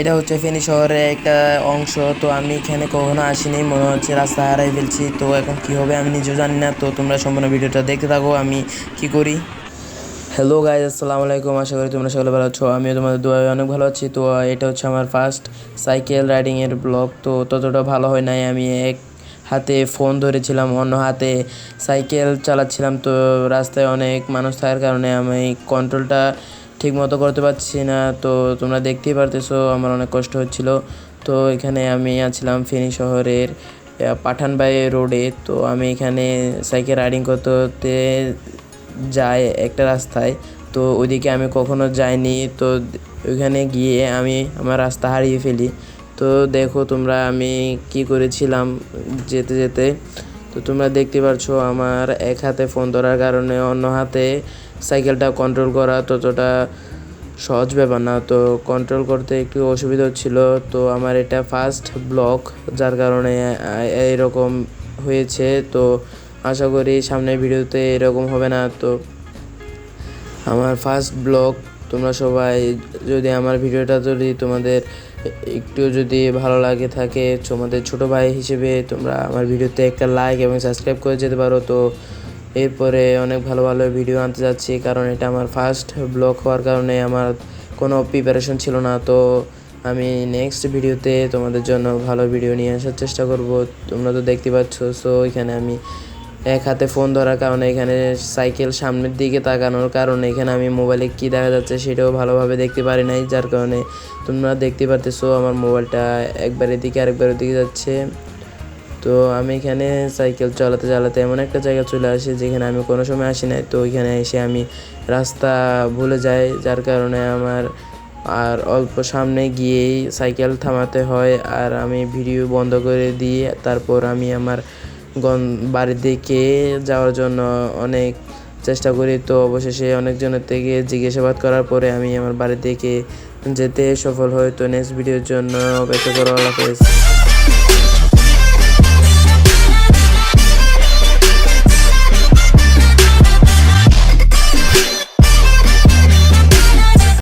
এটা হচ্ছে ফেনী শহরের একটা অংশ, তো আমি এখানে কখনো আসিনি, মনে হচ্ছে রাস্তা হারাই ফেলছি, তো এখন কি হবে আমি নিজেও জানি না, তো তোমরা সম্পূর্ণ ভিডিওটা দেখতে থাকো, আমি কি করি? হ্যালো গাইজ আসসালামু আলাইকুম, আশা করি তোমরা সকলে ভালো আছো, আমিও তোমাদের দোয়ায় অনেক ভালো আছি, তো এটা হচ্ছে আমার ফার্স্ট সাইকেল রাইডিংয়ের ব্লগ তো ততটা ভালো হয় নাই, আমি এক হাতে ফোন ধরেছিলাম, অন্য হাতে সাইকেল চালাচ্ছিলাম। তো রাস্তায় অনেক মানুষ থাকার কারণে আমি কন্ট্রোলটা ঠিক মতো করতে পারছি না। তো তোমরা দেখতেই পারতেছো, আমার অনেক কষ্ট হচ্ছিল। তো এখানে আমি আছিলাম ফেনী শহরের পাঠানবাই রোডে তো আমি এখানে সাইকেল রাইডিং করতে যাই একটা রাস্তায়। তো ওইদিকে আমি কখনো যাইনি। তো ওইখানে গিয়ে আমি আমার রাস্তা হারিয়ে ফেলি। তো দেখো তোমরা আমি কি করেছিলাম যেতে যেতে? তো তোমরা দেখতে পারছ আমার এক হাতে ফোন ধরার কারণে অন্য হাতে সাইকেলটা কন্ট্রোল করা ততটা সহজ ব্যাপার না। তো কন্ট্রোল করতে একটু অসুবিধা হচ্ছিল। তো আমার এটা ফার্স্ট ব্লক যার কারণে আহ, এইরকম হয়েছে। তো আশা করি সামনের ভিডিওতে এরকম হবে না। তো আমার ফার্স্ট ব্লগ তোমরা সবাই যদি আমার ভিডিওটা যদি তোমাদের একটু যদি ভালো লাগে থাকে, তোমাদের ছোট ভাই হিসেবে তোমরা আমার ভিডিওতে একটা লাইক এবং সাবস্ক্রাইব করে যেতে পারো। তো এরপরে অনেক ভালো ভালো ভিডিও আনতে যাচ্ছি, কারণ এটা আমার ফার্স্ট ব্লগ হওয়ার কারণে আমার কোনো প্রিপারেশন ছিল না। তো আমি নেক্সট ভিডিওতে তোমাদের জন্য ভালো ভিডিও নিয়ে আসার চেষ্টা করব। তোমরা তো দেখতে পাচ্ছ সো এখানে আমি এক হাতে ফোন ধরার কারণে এখানে সাইকেল সামনের দিকে তাকানোর কারণে এখানে আমি মোবাইলে কি দেখা যাচ্ছে সেটাও ভালোভাবে দেখতে পারি নাই, যার কারণে তোমরা দেখতে পারতেছো আমার মোবাইলটা একবার এদিকে আরেকবার ওদিকে যাচ্ছে। তো আমি এখানে সাইকেল চালাতে চালাতে এমন একটা জায়গা চলে আসি যেখানে আমি কোনো সময় আসি নাই, তো ওইখানে এসে আমি রাস্তা ভুলে যাই, যার কারণে আমার আর অল্প সামনে গিয়েই সাইকেল থামাতে হয় আর আমি ভিডিও বন্ধ করে দিয়ে তারপর আমি আমার বাড়ির দিকে যাওয়ার জন্য অনেক চেষ্টা করি। তো অবশেষে অনেকজনের থেকে জিজ্ঞাসাবাদ করার পরে আমি আমার বাড়ির দিকে যেতে সফল হই। তো নেক্সট ভিডিওর জন্য অপেক্ষা করো। আল্লাহ